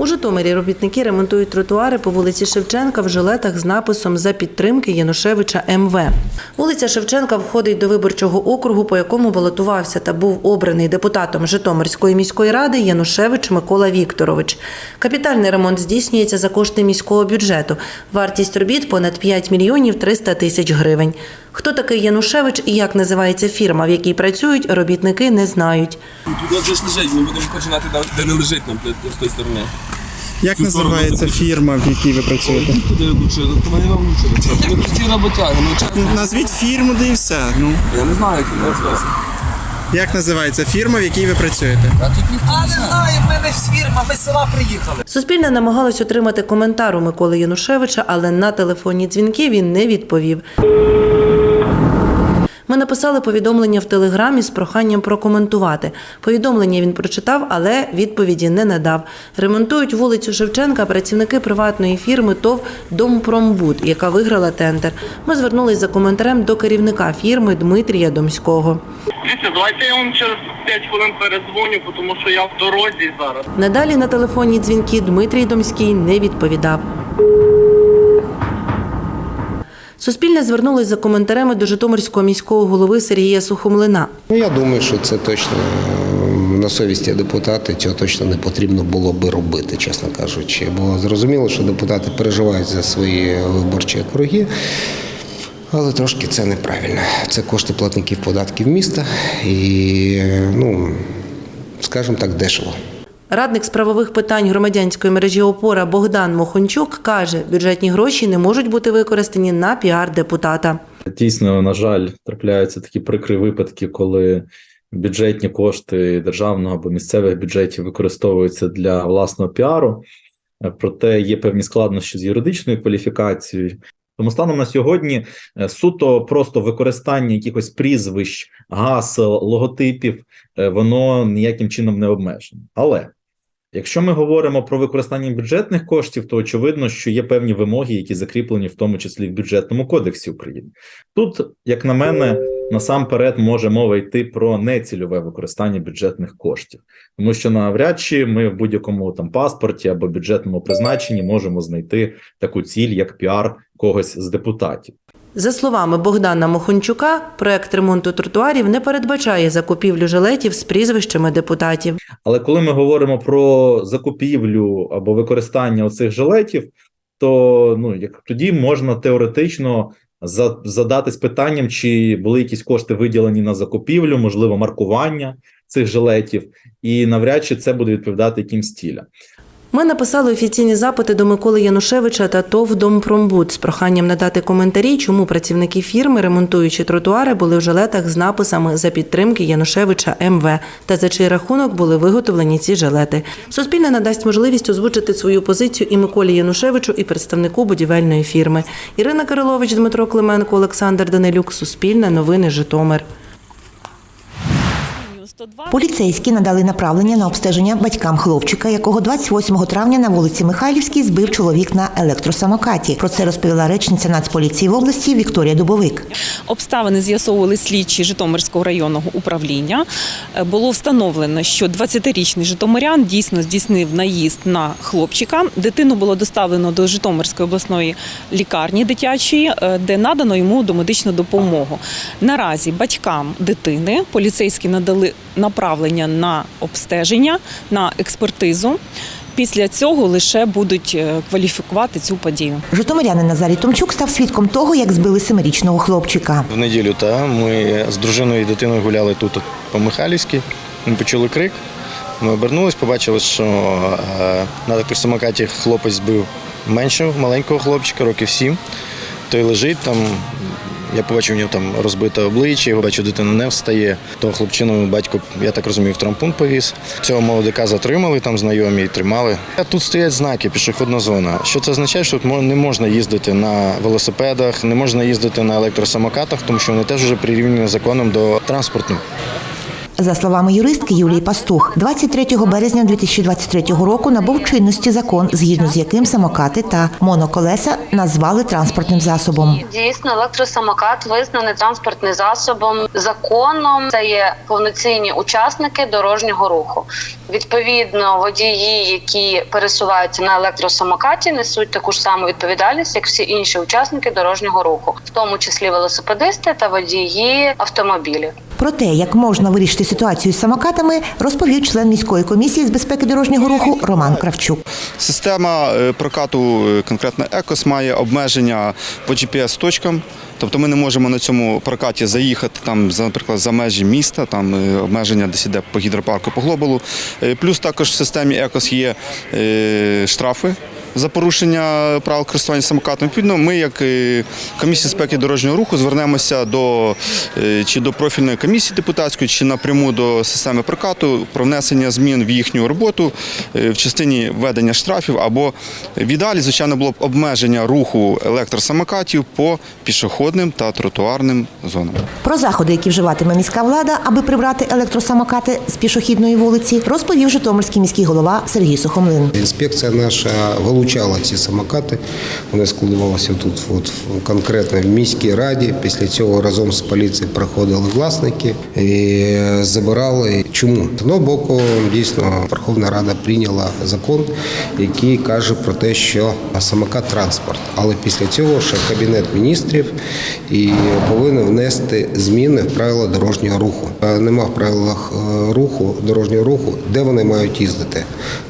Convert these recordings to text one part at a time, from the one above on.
У Житомирі робітники ремонтують тротуари по вулиці Шевченка в жилетах з написом за підтримки Янушевича МВ. Вулиця Шевченка входить до виборчого округу, по якому балотувався та був обраний депутатом Житомирської міської ради Янушевич Микола Вікторович. Капітальний ремонт здійснюється за кошти міського бюджету. Вартість робіт понад 5 мільйонів 300 тисяч гривень. Хто такий Янушевич і як називається фірма, в якій працюють, робітники не знають. Тут ж лежить, ми будемо починати де не лежить нам з тої сторони. Як називається фірма, в якій ви працюєте? Ми прості роботяги. Назвіть фірму, де і все. Ну Я не знаю, як це називається. як називається фірма, в якій ви працюєте? А не знаю, в мене фірма, ми з села приїхали. Суспільне намагалось отримати коментар у Миколи Янушевича, але на телефонні дзвінки він не відповів. Ми написали повідомлення в телеграмі з проханням прокоментувати. Повідомлення він прочитав, але відповіді не надав. Ремонтують вулицю Шевченка працівники приватної фірми ТОВ Домпромбуд, яка виграла тендер. Ми звернулись за коментарем до керівника фірми Дмитрія Домського. Дивіться, давайте я вам через 5 хвилин передзвоню, тому що я в дорозі зараз. Надалі на телефонні дзвінки Дмитрій Домський не відповідав. Суспільне звернулось за коментарями до Житомирського міського голови Сергія Сухомлина. Ну, я думаю, що це точно е, на совісті депутати, цього точно не потрібно було би робити, чесно кажучи. Бо зрозуміло, що депутати переживають за свої виборчі округи. Але трошки це неправильно. Це кошти платників податків міста і, е, ну, скажімо так, дешево. Радник з правових питань громадянської мережі опора Богдан Мохончук каже, бюджетні гроші не можуть бути використані на піар депутата. Дійсно, на жаль, трапляються такі прикрі випадки, коли бюджетні кошти державного або місцевих бюджетів використовуються для власного піару. Проте є певні складнощі з юридичною кваліфікацією. Тому станом на сьогодні е, суто просто використання якихось прізвищ, гасел, логотипів, е, воно ніяким чином не обмежено. Але Якщо ми говоримо про використання бюджетних коштів, то очевидно, що є певні вимоги, які закріплені в тому числі в бюджетному кодексі України. Тут, як на мене, насамперед може мова йти про нецільове використання бюджетних коштів, тому що навряд чи ми в будь-якому там паспорті або бюджетному призначенні можемо знайти таку ціль, як піар когось з депутатів. За словами Богдана Мохончука, проект ремонту тротуарів не передбачає закупівлю жилетів з прізвищами депутатів. Але коли ми говоримо про закупівлю або використання оцих жилетів, то ну як тоді можна теоретично за, задатись питанням, чи були якісь кошти виділені на закупівлю, можливо, маркування цих жилетів, і навряд чи це буде відповідати якимсь цілям. Ми написали офіційні запити до Миколи Янушевича та ТОВ «Домпромбуд» з проханням надати коментарі, чому працівники фірми, ремонтуючи тротуари, були в жилетах з написами за підтримки Янушевича МВ та за чий рахунок були виготовлені ці жилети. Суспільне надасть можливість озвучити свою позицію і Миколі Янушевичу, і представнику будівельної фірми. Ірина Кирилович, Дмитро Клименко, Олександр Данилюк. Суспільне новини Житомир. Поліцейські надали направлення на обстеження батькам хлопчика, якого 28 травня на вулиці Михайлівській збив чоловік на електросамокаті. Про це розповіла речниця Нацполіції в області Вікторія Дубовик. Обставини з'ясовували слідчі Житомирського районного управління. Е, Було встановлено, що 20-річний житомирян дійсно здійснив наїзд на хлопчика. Дитину було доставлено до Житомирської обласної лікарні дитячої, е, де надано йому домедичну допомогу. Наразі батькам дитини поліцейські надали направлення на обстеження, на експертизу. Після цього лише будуть е, кваліфікувати цю подію. Житомирянин Назарій Томчук став свідком того, як збили семирічного хлопчика. В неділю та ми з дружиною і дитиною гуляли тут по Михайлівській. Ми почули крик. Ми обернулись, побачили, що е, на електросамокаті хлопець збив меншого, маленького хлопчика, років сім. Той лежить там. Я побачив у нього там розбите обличчя, його бачу, дитина не встає. Того хлопчину батько, я так розумію, в трампун повіз. Цього молодика затримали, там знайомі і тримали. А тут стоять знаки, пішохідна зона. Що це означає? Що тут не можна їздити на велосипедах, не можна їздити на електросамокатах, тому що вони теж вже прирівняні законом до транспорту. За словами юристки Юлії Пастух, 23 березня 2023 року набув чинності закон, згідно з яким самокати та моноколеса назвали транспортним засобом. Дійсно, електросамокат визнаний транспортним засобом законом. Це є повноцінні учасники дорожнього руху. Відповідно, водії, які пересуваються на електросамокаті, несуть таку ж саму відповідальність, як всі інші учасники дорожнього руху, в тому числі велосипедисти та водії автомобілів. Про те, як можна вирішити ситуацію з самокатами, розповів член міської комісії з безпеки дорожнього руху Роман Кравчук. Система е, прокату е, конкретно Екос має обмеження по GPS-точкам. Тобто ми не можемо на цьому прокаті заїхати там, наприклад, за межі міста, там е, обмеження десь іде по гідропарку, по глобалу. Плюс також в системі Екос є штрафи. За порушення правил користування самокатом. Відповідно, ми, як комісія безпеки дорожнього руху, звернемося до е, чи до профільної комісії депутатської, чи напряму до системи прокату про внесення змін в їхню роботу е, в частині введення штрафів або в ідеалі, звичайно, було б обмеження руху електросамокатів по пішохідним та тротуарним зонам. Про заходи, які вживатиме міська влада, аби прибрати електросамокати з пішохідної вулиці, розповів Житомирський міський голова Сергій Сухомлин. Інспекція наша вилучала ці самокати. Вони складувалися тут, от конкретно в міській раді. Після цього разом з поліцією приходили власники і забирали. Чому? З одного боку, дійсно, Верховна Рада прийняла закон, який каже про те, що самокат транспорт. Але після цього ще кабінет міністрів і повинен внести зміни в правила дорожнього руху. Е, Нема в правилах е, руху дорожнього руху, де вони мають їздити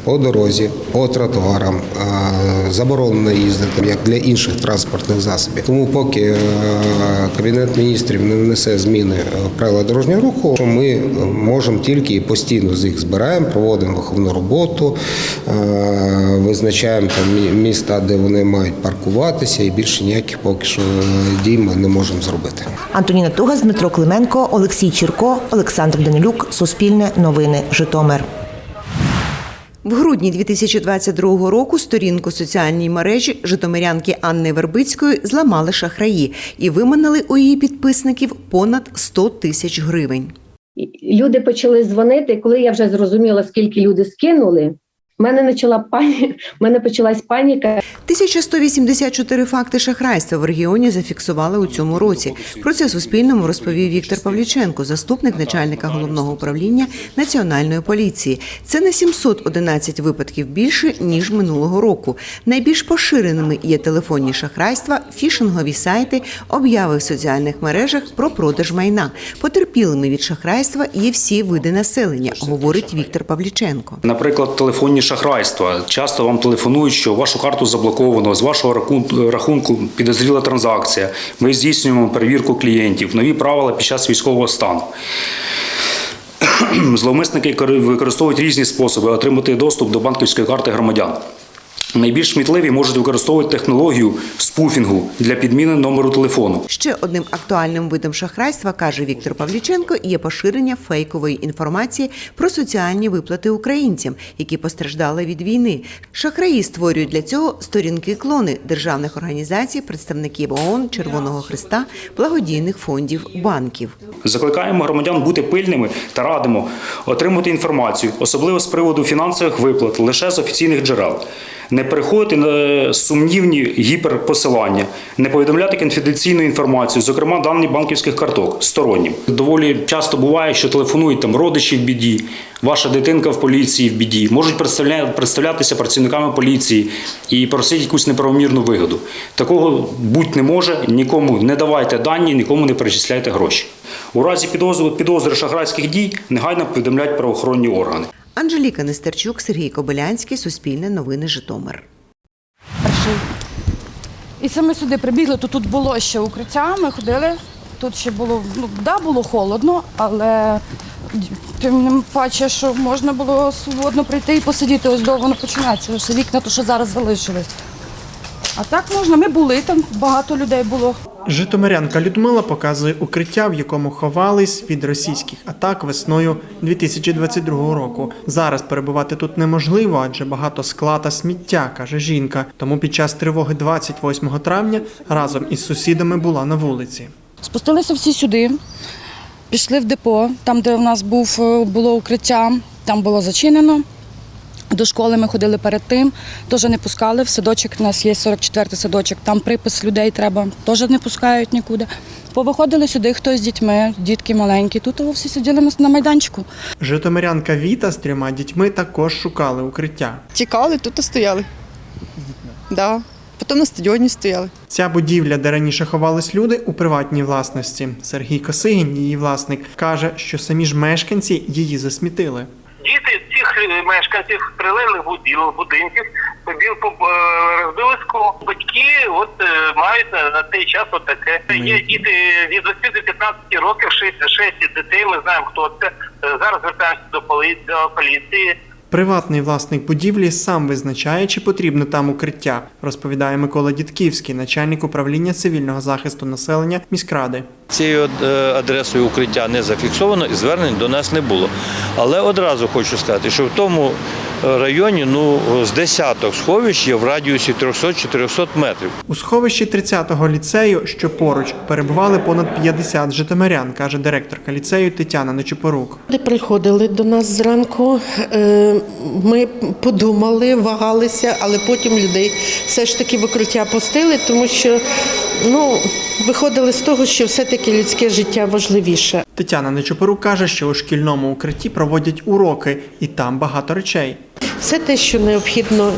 по дорозі, по тротуарам. е, Заборонено їздити як для інших транспортних засобів. Тому поки е, кабінет міністрів не внесе зміни в правила дорожнього руху, то ми можемо тільки і постійно з їх збираємо, проводимо виховну роботу, е, визначаємо там міста, де вони мають паркуватися, і більше ніяких поки що дій ми не можемо зробити. Антоніна Тугас, Дмитро Клименко, Олексій Чірко, Олександр Данилюк, Суспільне новини, Житомир. В грудні 2022 року сторінку соціальній мережі житомирянки Анни Вербицької зламали шахраї і виманили у її підписників понад 100 тисяч гривень. люди почали дзвонити. Коли я вже зрозуміла, скільки люди скинули, мене почала пані, мене почалась паніка. 1184 факти шахрайства в регіоні зафіксували у цьому році. Про це Суспільному розповів Віктор Павліченко, заступник начальника головного управління Національної поліції. Це на 711 випадків більше ніж минулого року. Найбільш поширеними є телефонні шахрайства, фішингові сайти, обяви в соціальних мережах про продаж майна. Потерпілими від шахрайства є всі види населення, говорить Віктор Павліченко. Наприклад, телефонні шахрайства. Часто вам телефонують, що вашу карту заблоковано, з вашого рахунку підозріла транзакція. Ми здійснюємо перевірку клієнтів, нові правила під час військового стану. Зловмисники використовують різні способи отримати доступ до банківської карти громадян. Найбільш смітливі можуть використовувати технологію спуфінгу для підміни номеру телефону. Ще одним актуальним видом шахрайства, каже Віктор Павліченко, є поширення фейкової інформації про соціальні виплати українцям, які постраждали від війни. Шахраї створюють для цього сторінки клони державних організацій, представників ООН, Червоного Христа, благодійних фондів, банків. Закликаємо громадян бути пильними та радимо отримати інформацію, особливо з приводу фінансових виплат, лише з офіційних джерел. Не переходити на сумнівні гіперпосилання, не повідомляти конфіденційну інформацію, зокрема дані банківських карток стороннім. Доволі часто буває, що телефонують там родичі в біді, ваша дитинка в поліції в біді, можуть представля- представлятися працівниками поліції і просити якусь неправомірну вигоду. Такого будь не може, нікому не давайте дані, нікому не перечисляйте гроші. У разі підозри, підозри шахрайських дій негайно повідомляють правоохоронні органи. Анжеліка Нестерчук, Сергій Кобилянський, Суспільне новини Житомир. І ми сюди прибігли, то тут було ще укриття, ми ходили. Тут ще було, ну, да, було холодно, але тим не паче, що можна було свободно прийти і посидіти, ось довго воно починається. Вікна, то що зараз залишились. А так можна, ми були, там багато людей було. Житомирянка Людмила показує укриття, в якому ховались від російських атак весною 2022 року. Зараз перебувати тут неможливо, адже багато скла та сміття, каже жінка. Тому під час тривоги 28 травня разом із сусідами була на вулиці. Спустилися всі сюди. Пішли в депо, там, де в нас був, е, було укриття, там було зачинено. До школи ми ходили перед тим, теж не пускали. В садочок у нас є 44-й садочок, там припис людей треба, теж не пускають нікуди. Повиходили сюди, хтось з дітьми, дітки маленькі. Тут всі сиділи на- на майданчику. Житомирянка Віта з трьома дітьми також шукали укриття. Тікали, тут і стояли. Да. Потім на стадіоні стояли. Ця будівля, де раніше ховались люди, у приватній власності. Сергій Косигін, її власник, каже, що самі ж мешканці її засмітили. Мешканців прилеглих будинків побіл по е, розбили скло. Батьки от е, мають на, на цей час от таке. Є діти від 8 до 15 років, 6, 6 дітей. Ми знаємо, хто це. Е, Зараз звертаємося до поліції. Приватний власник будівлі сам визначає, чи потрібно там укриття, розповідає Микола Дідківський, начальник управління цивільного захисту населення міськради. Цією е, адресою укриття не зафіксовано і звернень до нас не було. Але одразу хочу сказати, що в тому районі ну, з десяток сховищ є в радіусі 300-400 метрів. У сховищі 30-го ліцею, що поруч, перебували понад 50 житомирян, каже директорка ліцею Тетяна Нечипорук. Люди приходили до нас зранку. е, Ми подумали, вагалися, але потім людей все ж таки в укриття пустили, тому що ну, виходили з того, що все-таки людське життя важливіше. Тетяна Нечипорук каже, що у шкільному укритті проводять уроки, і там багато речей. Все те, що необхідно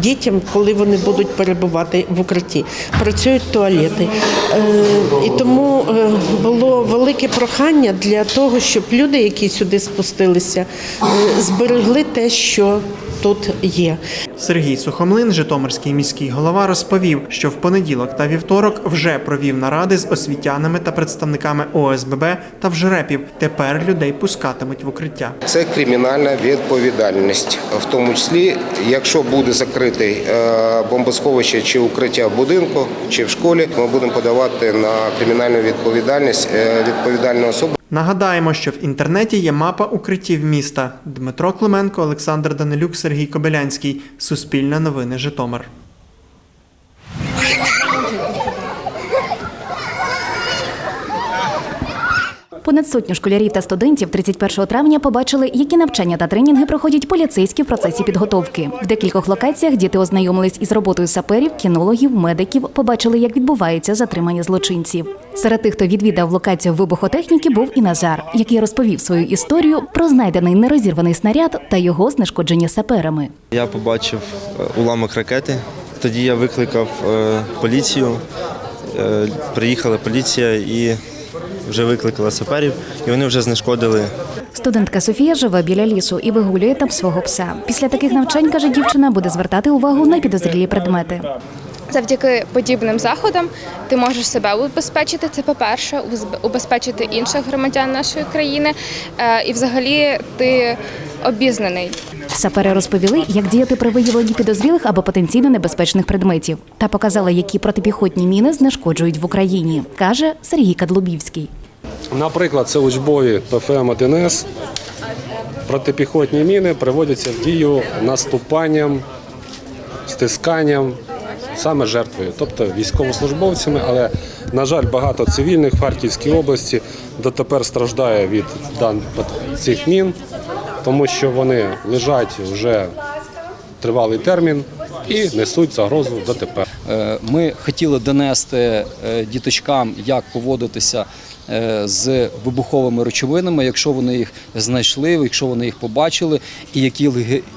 дітям, коли вони будуть перебувати в укритті. Працюють туалети. Е, І тому е, було велике прохання для того, щоб люди, які сюди спустилися, е, зберегли те, що тут є. Сергій Сухомлин, Житомирський міський голова, розповів, що в понеділок та вівторок вже провів наради з освітянами та представниками ОСББ та вжрепів. Тепер людей пускатимуть в укриття. Це кримінальна відповідальність, в тому числі, якщо буде закритий е, бомбосховище чи укриття в будинку чи в школі, ми будемо подавати на кримінальну відповідальність е, відповідальну особу. Нагадаємо, що в інтернеті є мапа укриттів міста. Дмитро Клименко, Олександр Данилюк, Сергій Кобилянський. Суспільне новини Житомир. Понад сотню школярів та студентів 31 травня побачили, які навчання та тренінги проходять поліцейські в процесі підготовки. В декількох локаціях діти ознайомились із роботою саперів, кінологів, медиків, побачили, як відбувається затримання злочинців. Серед тих, хто відвідав локацію вибухотехніки, був і Назар, який розповів свою історію про знайдений нерозірваний снаряд та його знешкодження саперами. Я побачив е, уламок ракети. Тоді я викликав е, поліцію. Е, Приїхала поліція і вже викликала саперів, і вони вже знешкодили Студентка Софія живе біля лісу і вигулює там свого пса. Після таких навчань каже дівчина, буде звертати увагу на підозрілі предмети. Завдяки подібним заходам ти можеш себе убезпечити. Це по-перше, узб- убезпечити інших громадян нашої країни. Е, І взагалі ти обізнаний. Сапери розповіли, як діяти при виявленні підозрілих або потенційно небезпечних предметів, та показали, які протипіхотні міни знешкоджують в Україні, каже Сергій Кадлубівський. Наприклад, це учбові ПФМ-1С. Протипіхотні міни приводяться в дію наступанням, стисканням саме жертвою, тобто військовослужбовцями. Але, на жаль, багато цивільних в Харківській області дотепер страждає від цих мін, тому що вони лежать вже тривалий термін і несуть загрозу дотепер. Е, Ми хотіли донести е, діточкам, як поводитися е, з вибуховими речовинами, якщо вони їх знайшли, якщо вони їх побачили, і які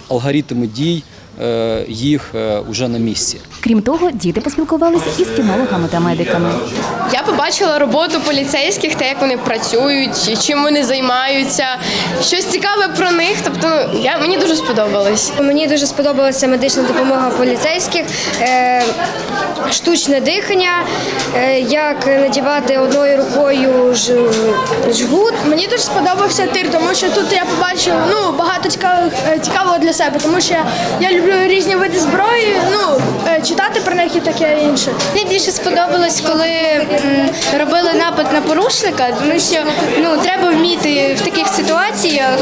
алгоритми дій їх вже на місці. Крім того, діти поспілкувалися із кінологами та медиками. Я побачила роботу поліцейських, те, як вони працюють, чим вони займаються. Щось цікаве про них. Тобто, я мені дуже сподобалось. Мені дуже сподобалася медична допомога поліцейських, е, штучне дихання, е, як надівати одною рукою жгут. Мені дуже сподобався тир, тому що тут я побачив ну багато цікавих е, цікавого для себе, тому що я люблю різні види зброї. Ну е, читати про них і таке інше. Мені більше сподобалось, коли м, робили напад на порушника, тому що ну треба вміти в таких ситуаціях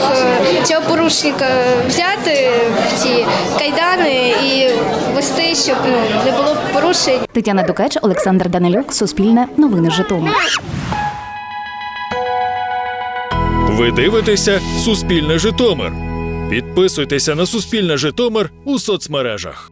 е, цього порушника взяти в ці кайдани і вести, щоб ну не було порушень. Тетяна Дукач, Олександр Данилюк, Суспільне, Новини Житомир. Ви дивитеся Суспільне Житомир. Підписуйтеся на Суспільне Житомир у соцмережах.